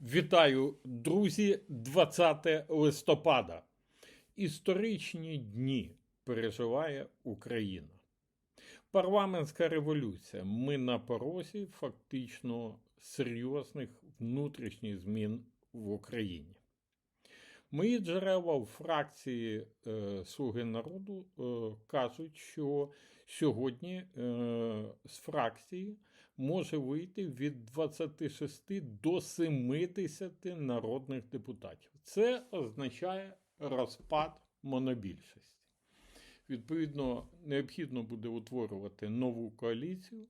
Вітаю, друзі, 20 листопада. Історичні дні переживає Україна. Парламентська революція. Ми на порозі фактично серйозних внутрішніх змін в Україні. Мої джерела в фракції е, Слуги народу е, кажуть, що сьогодні е, з фракції може вийти від 26 до 70 народних депутатів. Це означає розпад монобільшості. Відповідно, необхідно буде утворювати нову коаліцію,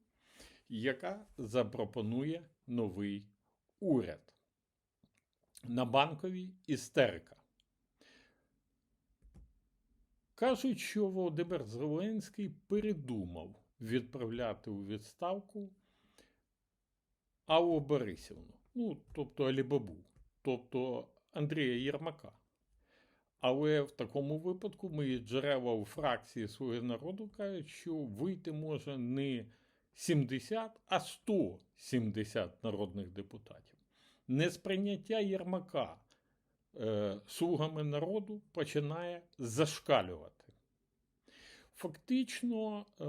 яка запропонує новий уряд. На банковій істерика. Кажуть, що Володимир Зеленський передумав відправляти у відставку Аллу Борисівну, ну, тобто Алібабу, тобто Андрія Єрмака. Але в такому випадку мої джерела у фракції Слуги народу кажуть, що вийти може не 70, а 170 народних депутатів. Несприйняття Єрмака е, слугами народу починає зашкалювати. Фактично, е,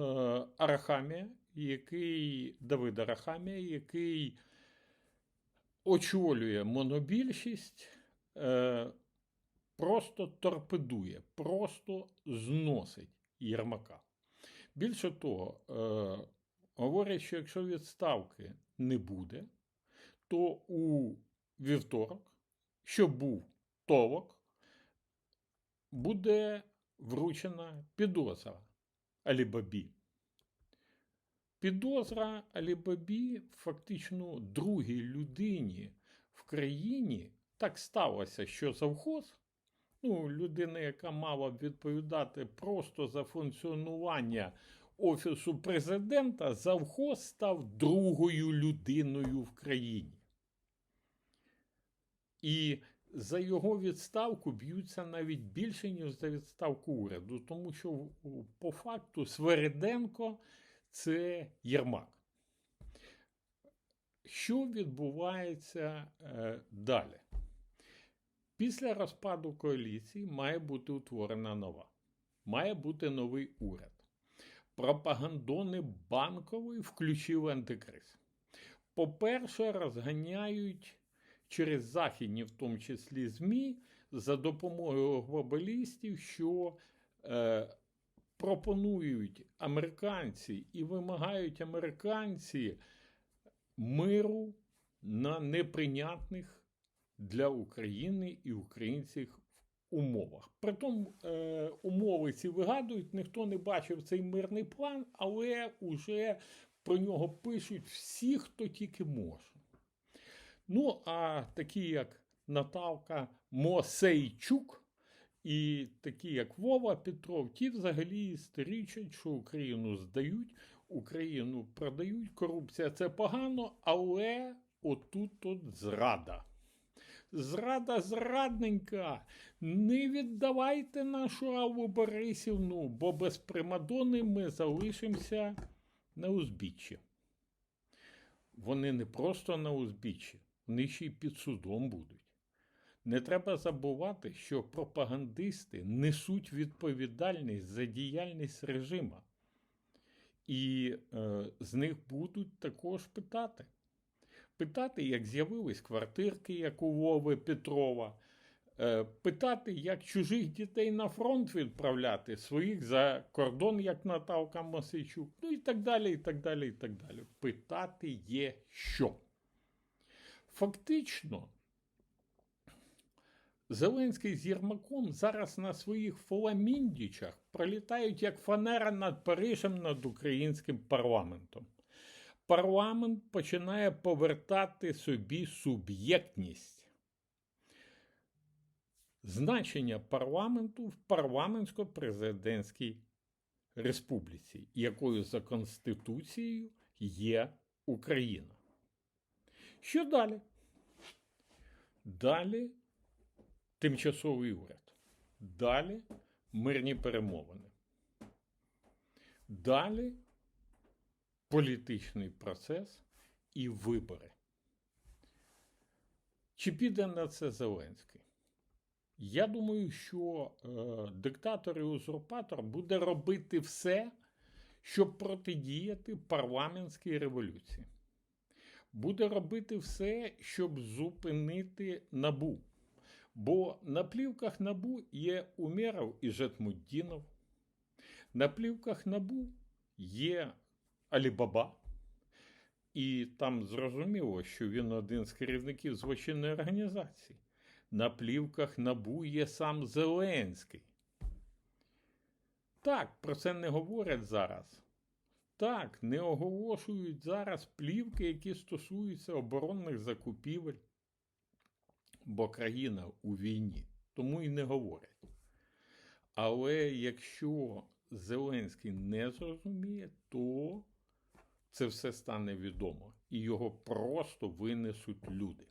Арахамія, який Давид Арахамія, який очолює монобільшість, е, просто торпедує, просто зносить Єрмака. Більше того, е, говорять, що якщо відставки не буде, то у вівторок, що був толок, буде вручена підозра Алібабі. Підозра Алібабі фактично другій людині в країні так сталося, що завхоз, ну, людина, яка мала б відповідати просто за функціонування Офісу президента, завхоз став другою людиною в країні. І за його відставку б'ються навіть більше, ніж за відставку уряду, тому що по факту Свериденко це Єрмак. Що відбувається е, далі? Після розпаду коаліції має бути утворена нова. Має бути новий уряд. Пропагандони банкової включили антикриз. По-перше, розганяють через західні, в тому числі ЗМІ, за допомогою глобалістів, що е, пропонують американці і вимагають американці миру на неприйнятних для України і українців умовах. Притом е, умови ці вигадують, ніхто не бачив цей мирний план, але вже про нього пишуть всі, хто тільки може. Ну, а такі, як Наталка Мосейчук і такі, як Вова Петров, ті взагалі істеричать, що Україну здають, Україну продають. Корупція це погано, але отут от зрада. Зрада зрадненька. Не віддавайте нашу Аллу Борисівну, бо без Примадони ми залишимося на узбіччі. Вони не просто на узбіччі, вони ще й під судом будуть. Не треба забувати, що пропагандисти несуть відповідальність за діяльність режима. І е, з них будуть також питати. Питати, як з'явились квартирки, як у Вови Петрова, е, питати, як чужих дітей на фронт відправляти, своїх за кордон, як Наталка Мосичук, ну і так далі, і так далі, і так далі. Питати є що. Фактично, Зеленський з Єрмаком зараз на своїх фламіндічах пролітають як фанера над Парижем над українським парламентом. Парламент починає повертати собі суб'єктність. Значення парламенту в парламентсько-президентській республіці, якою за Конституцією є Україна. Що далі? Далі тимчасовий уряд. Далі мирні перемовини. Далі політичний процес і вибори. Чи піде на це Зеленський? Я думаю, що е, диктатор і узурпатор буде робити все, щоб протидіяти парламентській революції. Буде робити все, щоб зупинити набу. Бо на плівках набу є Умєров і Жетмуддінов. На плівках набу є Алібаба. І там зрозуміло, що він один з керівників злочинної організації. На плівках набу є сам Зеленський. Так, про це не говорять зараз. Так, не оголошують зараз плівки, які стосуються оборонних закупівель, бо країна у війні, тому і не говорять. Але якщо Зеленський не зрозуміє, то це все стане відомо, і його просто винесуть люди.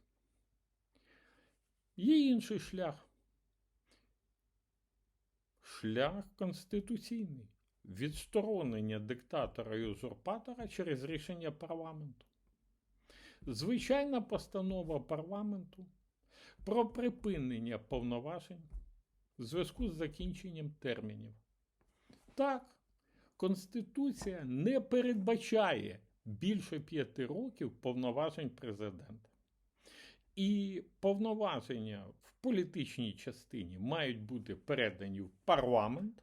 Є інший шлях. Шлях конституційний. Відсторонення диктатора і узурпатора через рішення парламенту. Звичайна постанова парламенту про припинення повноважень в зв'язку з закінченням термінів. Так, Конституція не передбачає більше п'яти років повноважень президента. І повноваження в політичній частині мають бути передані в парламент,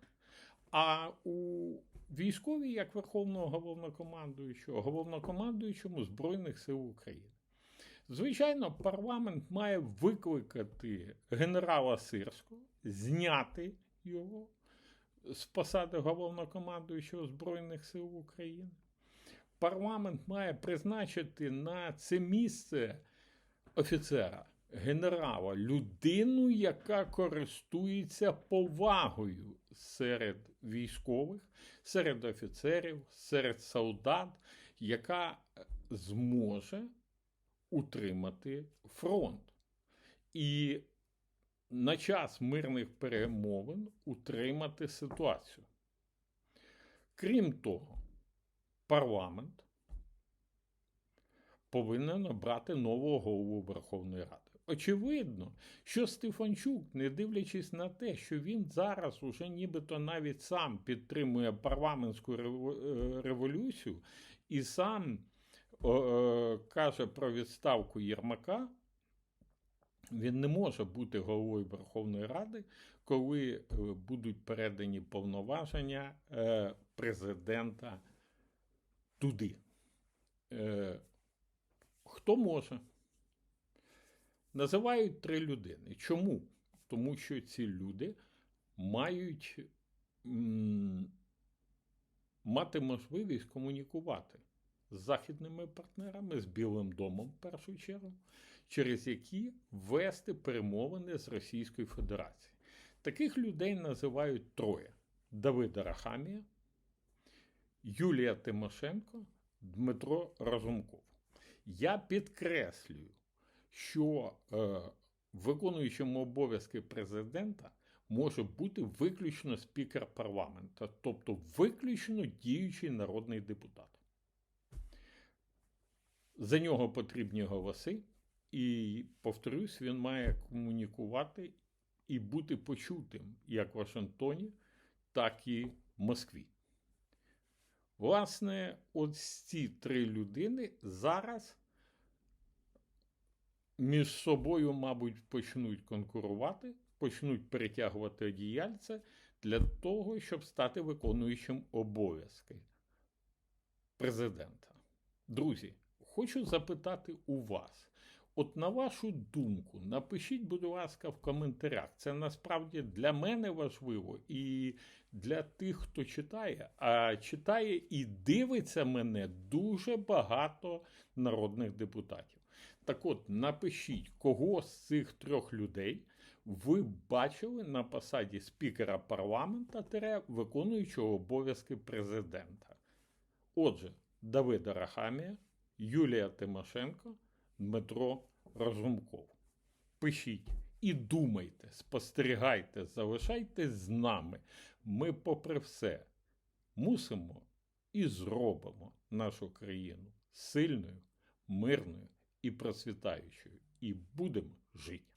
а у військовій, як Верховного головнокомандуючого, головнокомандуючому Збройних сил України. Звичайно, парламент має викликати генерала Сирського, зняти його з посади головнокомандуючого Збройних сил України. Парламент має призначити на це місце офіцера, генерала, людину, яка користується повагою серед військових, серед офіцерів, серед солдат, яка зможе утримати фронт. І на час мирних перемовин утримати ситуацію. Крім того, парламент повинен обрати нового голову Верховної Ради. Очевидно, що Стефанчук, не дивлячись на те, що він зараз уже нібито навіть сам підтримує парламентську революцію і сам е, каже про відставку Єрмака, він не може бути головою Верховної Ради, коли е, будуть передані повноваження е, президента туди. Хто може? Називають три людини. Чому? Тому що ці люди мають мати можливість комунікувати з західними партнерами, з Білим домом, в першу чергу, через які вести перемовини з Російською Федерацією. Таких людей називають троє: Давид Арахамія, Юлія Тимошенко, Дмитро Разумков. Я підкреслюю, що е, виконуючим обов'язки президента може бути виключно спікер парламенту, тобто виключно діючий народний депутат. За нього потрібні голоси, і, повторюсь, він має комунікувати і бути почутим як в Вашингтоні, так і в Москві. Власне, ось ці три людини зараз між собою, мабуть, почнуть конкурувати, почнуть перетягувати одіяльце для того, щоб стати виконуючим обов'язки президента. Друзі, хочу запитати у вас. От на вашу думку, напишіть, будь ласка, в коментарях. Це насправді для мене важливо і для тих, хто читає, а читає і дивиться мене дуже багато народних депутатів. Так от, напишіть, кого з цих трьох людей ви бачили на посаді спікера парламента виконуючого обов'язки президента. Отже, Давид Рахамія, Юлія Тимошенко, Дмитро Разумков. Пишіть і думайте, спостерігайте, залишайтесь з нами. Ми, попри все, мусимо і зробимо нашу країну сильною, мирною і процвітаючою. І будемо жити.